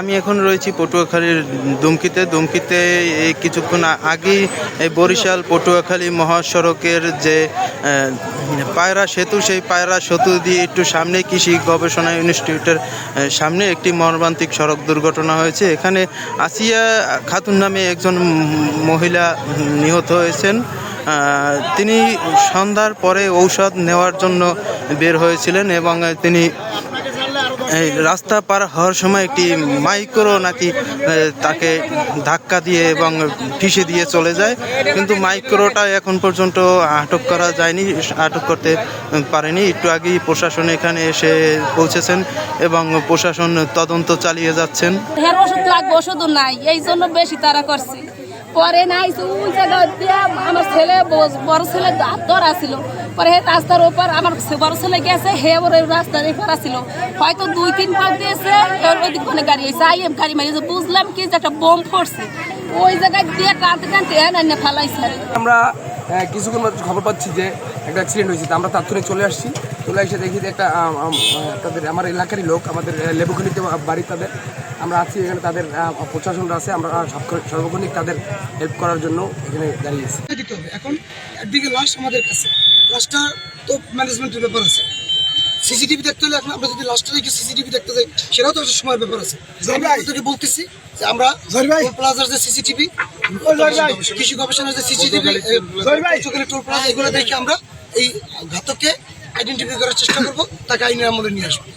আমি এখন রয়েছি পটুয়াখালীর দুমকিতে। দুমকিতে এই কিছুক্ষণ আগেই এই বরিশাল পটুয়াখালী মহাসড়কের যে পায়রা সেতু, সেই পায়রা সেতু দিয়ে একটু সামনে কৃষি গবেষণা ইনস্টিটিউটের সামনে একটি মর্মান্তিক সড়ক দুর্ঘটনা হয়েছে। এখানে আসিয়া খাতুন নামে একজন মহিলা নিহত হয়েছেন। তিনি সন্ধ্যার পরে ঔষধ নেওয়ার জন্য বের হয়েছিলেন এবং তিনি রাস্তা পার হওয়ার সময় একটি মাইক্রো নাকি তাকে ধাক্কা দিয়ে এবং ফিসে দিয়ে চলে যায়। কিন্তু মাইক্রোটা এখন পর্যন্ত আটক করা যায়নি, আটক করতে পারেনি। একটু আগেই প্রশাসন এখানে এসে পৌঁছেছেন এবং প্রশাসন তদন্ত চালিয়ে যাচ্ছেন। ওষুধ লাগবে নাই। এই জন্য বেশি তারা করছে। পরে নাই দিয়ে আমার ছেলে, বড় ছেলে ধরা ছিল। পরে হে রাস্তার ওপর আমার বড় ছেলে গেছে, হে ওর রাস্তার এপার ছিল হয়তো দুই তিন পাক দিয়েছে ওই দিক মানে গাড়ি এসে আই এম গাড়ি মারিয়েছে বুঝলাম কি যে একটা বোম পড়ছে। ওই জায়গায় দিয়ে টানতে টানতে এনে ফেলাইছে। আমরা কিছুক্ষণ মাত্র খবর পাচ্ছি যে একটা অ্যাক্সিডেন্ট হয়েছে। আমরা তাৎক্ষণিক চলে আসছি। চলে এসে দেখি যে একটা তাদের, আমার এলাকারই লোক, আমাদের লেবুখানিতে বাড়ি তাদের। আমরা আছি এখানে তাদের প্রশাসনরা আছে আমরা সব- সর্বক্ষণিক তাদের হেল্প করার জন্য এখানে দাঁড়িয়েছি দিতে হবে। এখন একদিকে লাস্ট আমাদের কাছে। লাস্টটা তো ম্যানেজমেন্টের ব্যাপার আছে। সিসিটিভি দেখতে হলে এখন আমরা যদি লাস্টে রেখে সিসিটিভি দেখতে যাই সেটাও তো একটা সময়ের ব্যাপার আছে। আমরা তোকে বলতেছি যে আমরা প্লাজার যে সিসিটিভি কৃষি গবেষণার যে সিসিটিভি টোল প্লাজা এগুলো দেখে আমরা এই ঘাতককে আইডেন্টিফাই করার চেষ্টা করব তাকে আইনের আমলে নিয়ে আসব।